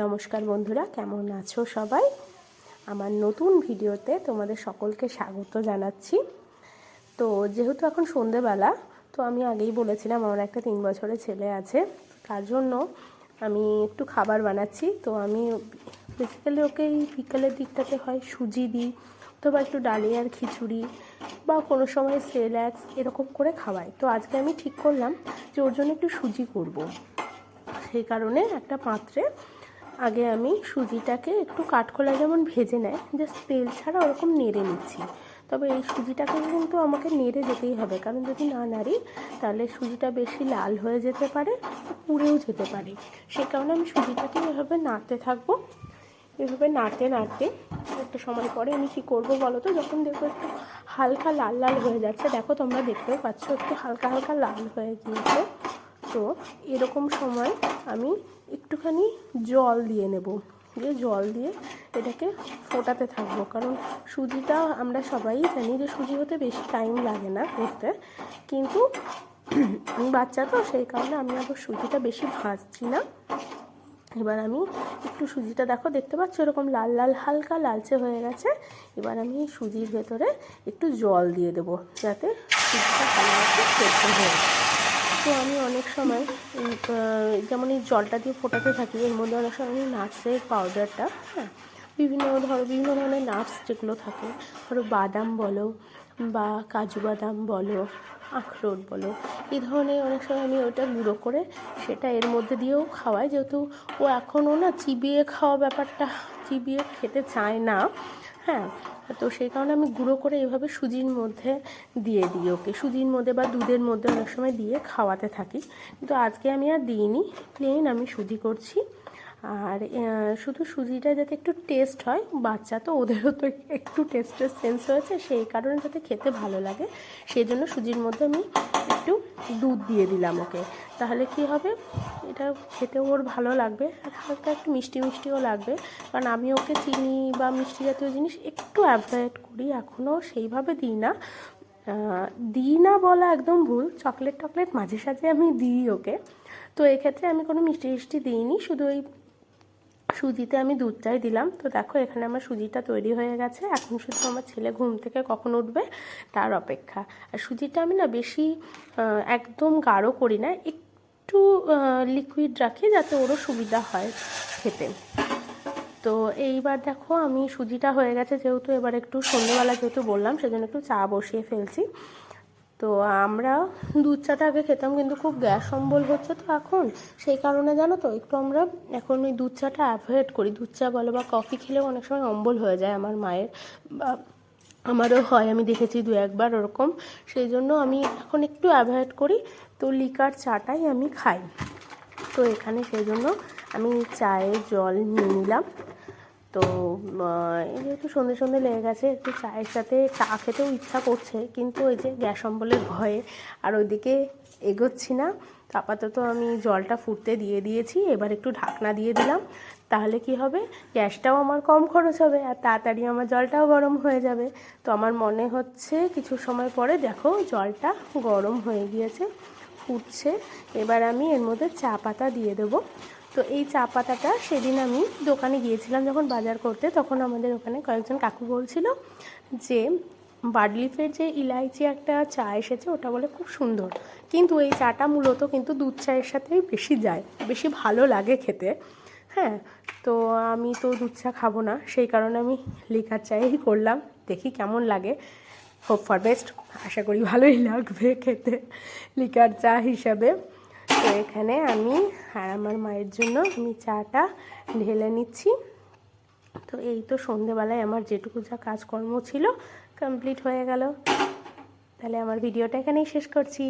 নমস্কার বন্ধুরা, কেমন আছো সবাই? আমার নতুন ভিডিওতে তোমাদের সকলকে স্বাগত জানাচ্ছি। তো যেহেতু এখন সন্ধেবেলা, তো আমি আগেই বলেছিলাম আমার একটা তিন বছরের ছেলে আছে তার জন্য আমি একটু খাবার বানাচ্ছি। তো আমি বেসিক্যালি ওকে এই বিকেলের দিকটাতে হয় সুজি দিই, অথবা একটু ডালিয়ার খিচুড়ি, বা কোনো সময় সেলাক্স এরকম করে খাওয়াই। তো আজকে আমি ঠিক করলাম যে ওর জন্য একটু সুজি করব। সেই কারণে একটা পাত্রে আগে আমি সুজিটাকে একটু কাঠখোলা যেমন ভেজে নেয় জাস্ট তেল ছাড়া ওরকম নেড়ে নিচ্ছি। তবে এই সুজিটাকে কিন্তু আমাকে নেড়ে যেতেই হবে, কারণ যদি না নাড়ি, তাহলে সুজিটা বেশি লাল হয়ে যেতে পারে, পুড়েও যেতে পারে। সে কারণে আমি সুজিটাকে এভাবে নাড়তে থাকব। এভাবে নাড়তে নাড়তে একটা সময় পরে আমি কী করব বলো তো? যখন দেখব একটু হালকা লাল লাল হয়ে যাচ্ছে, দেখো তোমরা দেখতেও পাচ্ছ একটু হালকা হালকা লাল হয়ে গিয়েছে। তো এরকম সময় আমি একটুখানি জল দিয়ে নেব। দিয়ে জল দিয়ে এটাকে ফোটাতে থাকব। কারণ সুজিটা আমরা সবাই জানি যে সুজি হতে বেশি টাইম লাগে না করতে। কিন্তু আমি বাচ্চা তো, সেই কারণে আমি আবার সুজিটা বেশি ভাজছি না। এবার আমি একটু সুজিটা দেখো, দেখতে পাচ্ছ? এরকম লাল লাল, হালকা, লালচে হয়ে গেছে। এবার আমি সুজির ভেতরে একটু জল দিয়ে দেবো, যাতে সুজিটা ভালোভাবে সেদ্ধ হয়ে তো আমি অনেক সময় যেমন এই জলটা দিয়ে ফোটাতে থাকি, এর মধ্যে অনেক সময় আমি নাটসের পাউডারটা হ্যাঁ বিভিন্ন ধরো, বিভিন্ন ধরনের নাটস যেগুলো থাকে, ধরো বাদাম বলো বা কাজু বাদাম বলো, আখরোট বলো, এই ধরনের অনেক সময় আমি ওটা গুঁড়ো করে সেটা এর মধ্যে দিয়েও খাওয়াই, যেহেতু ও এখনও না চিবিয়ে খাওয়া ব্যাপারটা, চিবিয়ে খেতে চায় না হ্যাঁ তো সেই কারণে আমি গুঁড়ো করে এভাবে সুজির মধ্যে দিয়ে দিই, ওকে। সুজির মধ্যে বা দুধের মধ্যে অনেক সময় দিয়ে খাওয়াতে থাকি। কিন্তু আজকে আমি আর দিইনি প্লেন আমি সুজি করছি। আর শুধু সুজিটা যাতে একটু টেস্ট হয়, বাচ্চা তো ওদেরও তো একটু টেস্টের সেন্স হয়েছে সেই কারণে যাতে খেতে ভালো লাগে। সেই জন্য সুজির মধ্যে আমি একটু দুধ দিয়ে দিলাম ওকে। তাহলে কি হবে? এটা খেতে ওর ভালো লাগবে আর হালকা একটু মিষ্টি মিষ্টিও লাগবে। কারণ আমি ওকে চিনি বা মিষ্টি জাতীয় জিনিস একটু অ্যাভয়েড করি, এখনও সেইভাবে দিই না। দিই না বলা একদম ভুল চকলেট টকলেট মাঝে সাঝে আমি দিই ওকে। তো এক্ষেত্রে আমি কোনো মিষ্টি মিষ্টি দিইনি, শুধু ওই সুজিতে আমি দুধটাই দিলাম। তো দেখো, এখানে আমার সুজিটা তৈরি হয়ে গেছে। এখন শুধু আমার ছেলে ঘুম থেকে কখন উঠবে তার অপেক্ষা। আর সুজিটা আমি না বেশি একদম গাঢ় করি না, একটু লিকুইড রাখি যাতে ওরও সুবিধা হয় খেতে। তো এইবার দেখো, আমি সুজিটা হয়ে গেছে যেহেতু এবার একটু সন্ধ্যেবেলা যেহেতু বললাম, সেজন্য একটু চা বসিয়ে ফেলছি। তো আমরা দুধ চাটা আগে খেতাম, কিন্তু খুব গ্যাস অম্বল হচ্ছে তো এখন। সেই কারণে জানো তো, একটু আমরা এখন ওই দুধ চাটা অ্যাভয়েড করি। দুধ চা বলো বা কফি খেলেও অনেক সময় অম্বল হয়ে যায় আমার মায়ের। বা আমারও হয়, আমি দেখেছি দু একবার ওরকম। সেই জন্য আমি এখন একটু অ্যাভয়েড করি। তো লিকার চাটাই আমি খাই। তো এখানে সেই জন্য আমি চায়ে জল নিয়ে নিলাম। তো যেহেতু সন্ধে সন্ধে লেগে গেছে, একটু চায়ের সাথে চা খেতেও ইচ্ছা করছে, কিন্তু ওই যে গ্যাস অম্বলের ভয়ে আর ওইদিকে এগোচ্ছি না। আপাতত আমি জলটা ফুটতে দিয়ে দিয়েছি, এবার একটু ঢাকনা দিয়ে দিলাম, তাহলে কি হবে? গ্যাসটাও আমার কম খরচ হবে আর তাড়াতাড়ি আমার জলটাও গরম হয়ে যাবে। তো আমার মনে হচ্ছে কিছু সময় পরে দেখো জলটা গরম হয়ে গিয়েছে, ফুটছে, এবার আমি এর মধ্যে চা পাতা দিয়ে দেবো। তো এই চা পাতাটা সেদিন আমি দোকানে গিয়েছিলাম যখন বাজার করতে, তখন আমাদের ওখানে কয়েকজন কাকু বলছিল যে বার্ডলিফের যে ইলাইচি একটা চা এসেছে ওটা বলে খুব সুন্দর। কিন্তু এই চাটা মূলত কিন্তু দুধ চায়ের সাথেই বেশি যায়, বেশি ভালো লাগে খেতে। হ্যাঁ তো আমি তো দুধ চা খাব না, সেই কারণে আমি লিকার চাই করলাম। দেখি কেমন লাগে। হোপ ফর বেস্ট আশা করি ভালোই লাগবে খেতে লিকার চা হিসাবে। তো এখানে আমি আর আমার মায়ের জন্য আমি চাটা ঢেলে নিচ্ছি। তো এই তো সন্ধেবেলায় আমার যেটুকু যা কাজকর্ম ছিল কমপ্লিট হয়ে গেল। তাহলে আমার ভিডিওটা এখানেই শেষ করছি।